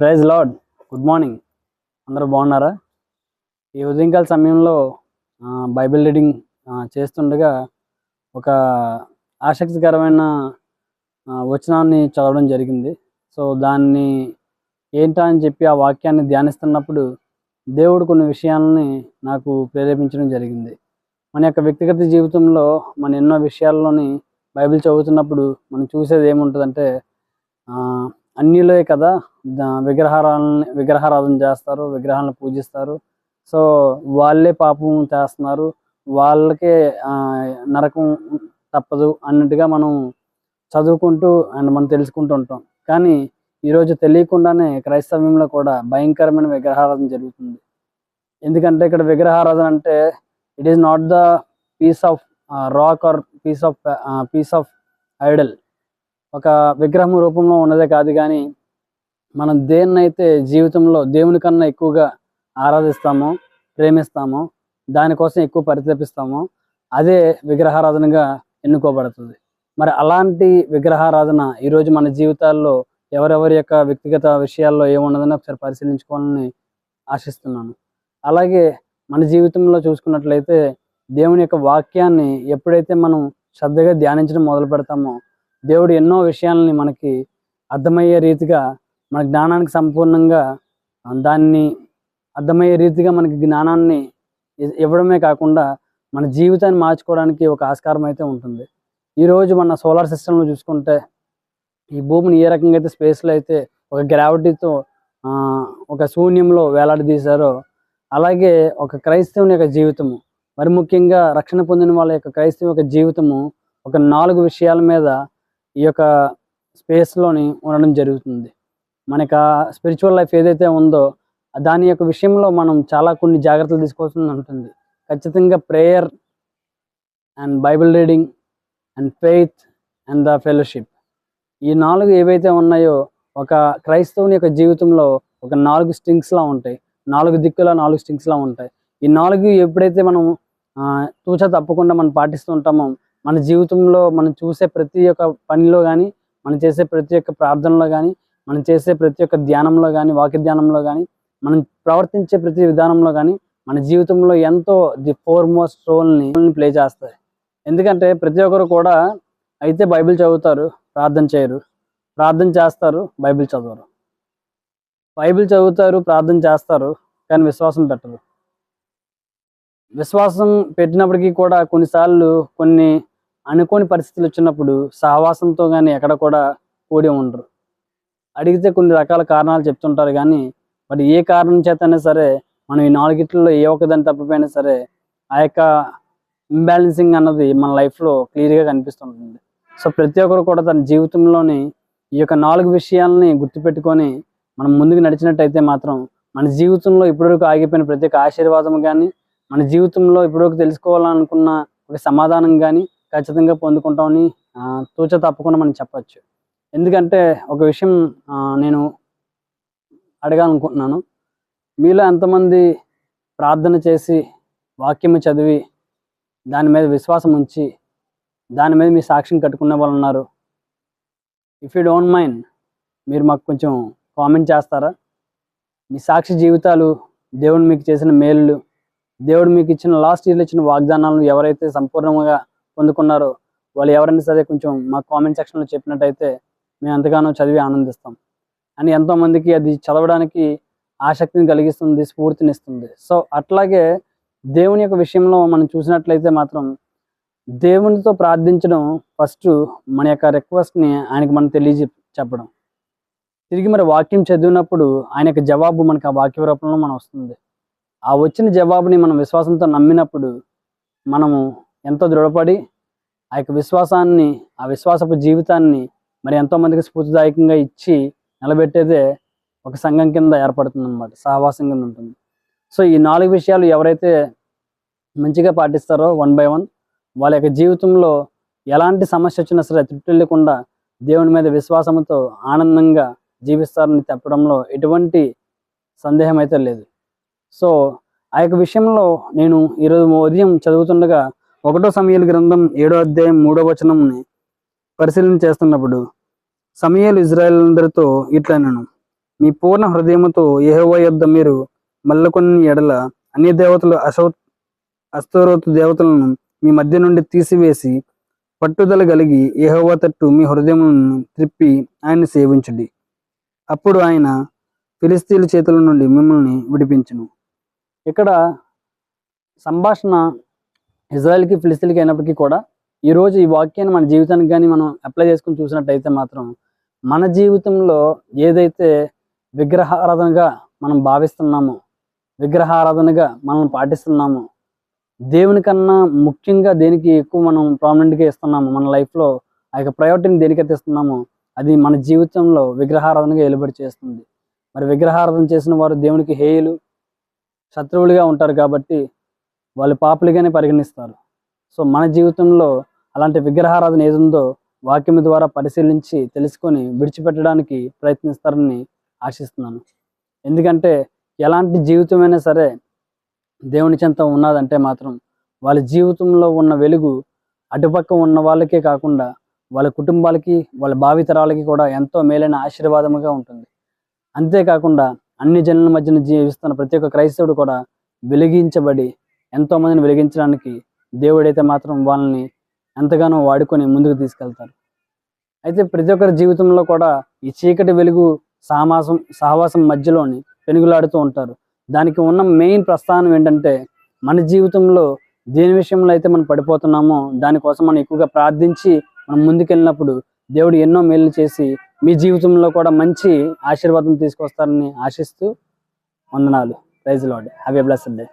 Praise lord good morning. అందరూ బాగున్నారా? ఈ ఉదయంకాల సమయంలో బైబిల్ రీడింగ్ చేస్తుండగా ఒక ఆసక్తికరమైన వచనాన్ని చదవడం జరిగింది. సో దాన్ని ఏంటా అని చెప్పి ఆ వాక్యాన్ని ధ్యానిస్తున్నప్పుడు దేవుడు కొన్ని విషయాలని నాకు ప్రేరేపించడం జరిగింది. మన యొక్క వ్యక్తిగత జీవితంలో మన ఎన్నో విషయాల్లోని బైబిల్ చదువుతున్నప్పుడు మనం చూసేది ఏముంటుందంటే అన్నిలే కదా దా- విగ్రహారాలని విగ్రహారాధన చేస్తారు విగ్రహాలను పూజిస్తారు. సో వాళ్ళే పాపం చేస్తున్నారు. వాళ్ళకే నరకం తప్పదు అన్నట్టుగా మనం చదువుకుంటూ అండ్ మనం తెలుసుకుంటూ ఉంటాం. కానీ ఈరోజు తెలియకుండానే క్రైస్తవ్యంలో కూడా భయంకరమైన విగ్రహారాధన జరుగుతుంది. ఎందుకంటే ఇక్కడ విగ్రహారాధన అంటే it is not the piece of rock or piece of piece of idol ఒక విగ్రహం రూపంలో ఉన్నదే కాదు కానీ మనం దేన్నైతే జీవితంలో దేవుని కన్నా ఎక్కువగా ఆరాధిస్తామో ప్రేమిస్తామో దానికోసం ఎక్కువ పరితపిస్తామో అదే విగ్రహారాధనగా ఎన్నుకోబడుతుంది. మరి అలాంటి విగ్రహారాధన ఈరోజు మన జీవితాల్లో ఎవరెవరి యొక్క వ్యక్తిగత విషయాల్లో ఏమున్నదని ఒకసారి పరిశీలించుకోవాలని ఆశిస్తున్నాను. అలాగే మన జీవితంలో చూసుకున్నట్లయితే దేవుని యొక్క వాక్యాన్ని ఎప్పుడైతే మనం శ్రద్ధగా ధ్యానించడం మొదలు పెడతామో దేవుడు ఎన్నో విషయాలని మనకి అర్థమయ్యే రీతిగా మన జ్ఞానానికి సంపూర్ణంగా దాన్ని అర్థమయ్యే రీతిగా మనకి జ్ఞానాన్ని ఇవ్వడమే కాకుండా మన జీవితాన్ని మార్చుకోవడానికి ఒక ఆస్కారం అయితే ఉంటుంది. ఈరోజు మన సోలార్ సిస్టంలో చూసుకుంటే ఈ భూమిని ఏ రకంగా అయితే స్పేస్లో అయితే ఒక గ్రావిటీతో ఒక శూన్యంలో వేలాడదీశారో అలాగే ఒక క్రైస్తవుని యొక్క జీవితము మరి ముఖ్యంగా రక్షణ పొందిన వాళ్ళ యొక్క క్రైస్తవ యొక్క జీవితము ఒక నాలుగు విషయాల మీద ఈ యొక్క స్పేస్లోని ఉండడం జరుగుతుంది. మనకు స్పిరిచువల్ లైఫ్ ఏదైతే ఉందో దాని యొక్క విషయంలో మనం చాలా కొన్ని జాగ్రత్తలు తీసుకోవాల్సి ఉంటుంది. ఖచ్చితంగా prayer and Bible reading and faith and the fellowship ఈ నాలుగు ఏవైతే ఉన్నాయో ఒక క్రైస్తవుని యొక్క జీవితంలో ఒక నాలుగు స్టింగ్స్లా ఉంటాయి. నాలుగు దిక్కుల నాలుగు స్ట్రింగ్స్లా ఉంటాయి. ఈ నాలుగు ఎప్పుడైతే మనం తూచ తూచా తప్పకుండా మనం పాటిస్తూ ఉంటామో మన జీవితంలో మనం చూసే ప్రతి ఒక్క పనిలో కానీ మనం చేసే ప్రతి ఒక్క ప్రార్థనలో కానీ మనం చేసే ప్రతి ఒక్క ధ్యానంలో కానీ వాక్య ధ్యానంలో కానీ మనం ప్రవర్తించే ప్రతి విధానంలో కానీ మన జీవితంలో ఎంతో ది ఫోర్ మోస్ట్ రోల్ని ప్లే చేస్తాయి. ఎందుకంటే ప్రతి ఒక్కరు కూడా అయితే బైబిల్ చదువుతారు ప్రార్థన చేయరు. ప్రార్థన చేస్తారు బైబిల్ చదవరు. బైబిల్ చదువుతారు ప్రార్థన చేస్తారు కానీ విశ్వాసం పెట్టరు. విశ్వాసం పెట్టినప్పటికీ కూడా కొన్నిసార్లు కొన్ని అనుకోని పరిస్థితులు వచ్చినప్పుడు సహవాసంతో కానీ ఎక్కడ కూడా కూడి ఉండరు. అడిగితే కొన్ని రకాల కారణాలు చెప్తుంటారు కానీ మరి ఏ కారణం చేతనే సరే మనం ఈ నాలుగిట్లలో ఏ ఒక్కదాన్ని తప్పిపోయినా సరే ఆ యొక్క ఇంబ్యాలెన్సింగ్ అన్నది మన లైఫ్లో క్లియర్గా కనిపిస్తుంటుంది. సో ప్రతి ఒక్కరు కూడా తన జీవితంలోని ఈ యొక్క నాలుగు విషయాలని గుర్తుపెట్టుకొని మనం ముందుకు నడిచినట్టయితే మాత్రం మన జీవితంలో ఇప్పటివరకు ఆగిపోయిన ప్రతి ఒక్క ఆశీర్వాదం కానీ మన జీవితంలో ఇప్పటివరకు తెలుసుకోవాలనుకున్న ఒక సమాధానం కానీ ఖచ్చితంగా పొందుకుంటామని తూచ తప్పకుండా మనం చెప్పచ్చు. ఎందుకంటే ఒక విషయం నేను అడగాలనుకుంటున్నాను. మీలో ఎంతమంది ప్రార్థన చేసి వాక్యము చదివి దాని మీద విశ్వాసం ఉంచి దాని మీద మీ సాక్ష్యం కట్టుకునే వాళ్ళు ఉన్నారు? ఇఫ్ యూ డోంట్ మైండ్ మీరు మాకు కొంచెం కామెంట్ చేస్తారా? మీ సాక్షి జీవితాలు దేవుడు మీకు చేసిన మేలులు దేవుడు మీకు ఇచ్చిన లాస్ట్ ఇయర్లో ఇచ్చిన వాగ్దానాలను ఎవరైతే సంపూర్ణంగా పొందుకున్నారో వాళ్ళు ఎవరైనా సరే కొంచెం మా కామెంట్ సెక్షన్లో చెప్పినట్టయితే మేము ఎంతగానో చదివి ఆనందిస్తాం. అని ఎంతోమందికి అది చదవడానికి ఆసక్తిని కలిగిస్తుంది స్ఫూర్తినిస్తుంది. సో అట్లాగే దేవుని యొక్క విషయంలో మనం చూసినట్లయితే మాత్రం దేవునితో ప్రార్థించడం ఫస్ట్ మన యొక్క రిక్వెస్ట్ని ఆయనకి మనం తెలియజె చెప్పడం. తిరిగి మరి వాక్యం చదివినప్పుడు ఆయన యొక్క జవాబు మనకి ఆ వాక్య రూపంలో మనం వస్తుంది. ఆ వచ్చిన జవాబుని మనం విశ్వాసంతో నమ్మినప్పుడు మనము ఎంతో దృఢపడి ఆ యొక్క విశ్వాసాన్ని ఆ విశ్వాసపు జీవితాన్ని మరి ఎంతోమందికి స్ఫూర్తిదాయకంగా ఇచ్చి నిలబెట్టేదే ఒక సంఘం కింద ఏర్పడుతుంది అనమాట సహవాసం కింద ఉంటుంది. సో ఈ నాలుగు విషయాలు ఎవరైతే మంచిగా పాటిస్తారో వన్ బై వన్ వాళ్ళ యొక్క జీవితంలో ఎలాంటి సమస్య వచ్చినా సరే తృప్తిల్లకుండా దేవుని మీద విశ్వాసంతో ఆనందంగా జీవిస్తారని చెప్పడంలో ఎటువంటి సందేహం అయితే లేదు. సో ఆ యొక్క విషయంలో నేను ఈరోజు ఉదయం చదువుతుండగా ఒకటో సమయాల గ్రంథం ఏడో అధ్యాయం మూడో వచనంని పరిశీలన చేస్తున్నప్పుడు సమయాలు ఇజ్రాయెల్ అందరితో ఇట్లా మీ పూర్ణ హృదయముతో ఏహోవా యొద్ద మీరు మల్లకొన్ని ఎడల అన్ని దేవతలు అశో అస్తోరోతు దేవతలను మీ మధ్య నుండి తీసివేసి పట్టుదల కలిగి ఏహోవా తట్టు మీ హృదయములను త్రిప్పి ఆయన్ని సేవించుడి. అప్పుడు ఆయన ఫిలిస్తీన్ల చేతుల నుండి మిమ్మల్ని విడిపించును. ఇక్కడ సంభాషణ ఇజ్రాయెల్కి ఫిలిస్తీన్కి అయినప్పటికీ కూడా ఈరోజు ఈ వాక్యాన్ని మన జీవితానికి కానీ మనం అప్లై చేసుకుని చూసినట్టయితే మాత్రం మన జీవితంలో ఏదైతే విగ్రహారాధనగా మనం భావిస్తున్నామో విగ్రహారాధనగా మనం పాటిస్తున్నామో దేవుని కన్నా ముఖ్యంగా దేనికి ఎక్కువ మనం ప్రామినెంట్గా ఇస్తున్నాము మన లైఫ్లో ఆ యొక్క ప్రయారిటీని దేనికైతే ఇస్తున్నామో అది మన జీవితంలో విగ్రహారాధనగా వెలుబడి చేస్తుంది. మరి విగ్రహారాధన చేసిన వారు దేవునికి హేయులు శత్రువులుగా ఉంటారు కాబట్టి వాళ్ళు పాపులుగానే పరిగణిస్తారు. సో మన జీవితంలో అలాంటి విగ్రహారాధన ఏదుందో వాక్యం ద్వారా పరిశీలించి తెలుసుకొని విడిచిపెట్టడానికి ప్రయత్నిస్తారని ఆశిస్తున్నాను. ఎందుకంటే ఎలాంటి జీవితమైనా సరే దేవుని చెంత ఉన్నదంటే మాత్రం వాళ్ళ జీవితంలో ఉన్న వెలుగు అటుపక్క ఉన్న వాళ్ళకే కాకుండా వాళ్ళ కుటుంబాలకి వాళ్ళ భావితరాలకి కూడా ఎంతో మేలైన ఆశీర్వాదముగా ఉంటుంది. అంతేకాకుండా అన్ని జనుల మధ్యన జీవిస్తున్న ప్రతి ఒక్క క్రైస్తవుడు కూడా వెలిగించబడి ఎంతో మందిని వెలిగించడానికి దేవుడైతే మాత్రం వాళ్ళని ఎంతగానో వాడుకొని ముందుకు తీసుకెళ్తారు. అయితే ప్రతి ఒక్కరి జీవితంలో కూడా ఈ చీకటి వెలుగు సామాసం సహవాసం మధ్యలోని పెనుగులాడుతూ ఉంటారు. దానికి ఉన్న మెయిన్ ప్రస్థానం ఏంటంటే మన జీవితంలో దేని విషయంలో అయితే మనం పడిపోతున్నామో దానికోసం మనం ఎక్కువగా ప్రార్థించి మనం ముందుకెళ్ళినప్పుడు దేవుడు ఎన్నో మేలు చేసి మీ జీవితంలో కూడా మంచి ఆశీర్వాదం తీసుకొస్తారని ఆశిస్తూ వందనాలు. Praise Lord have a blessed day.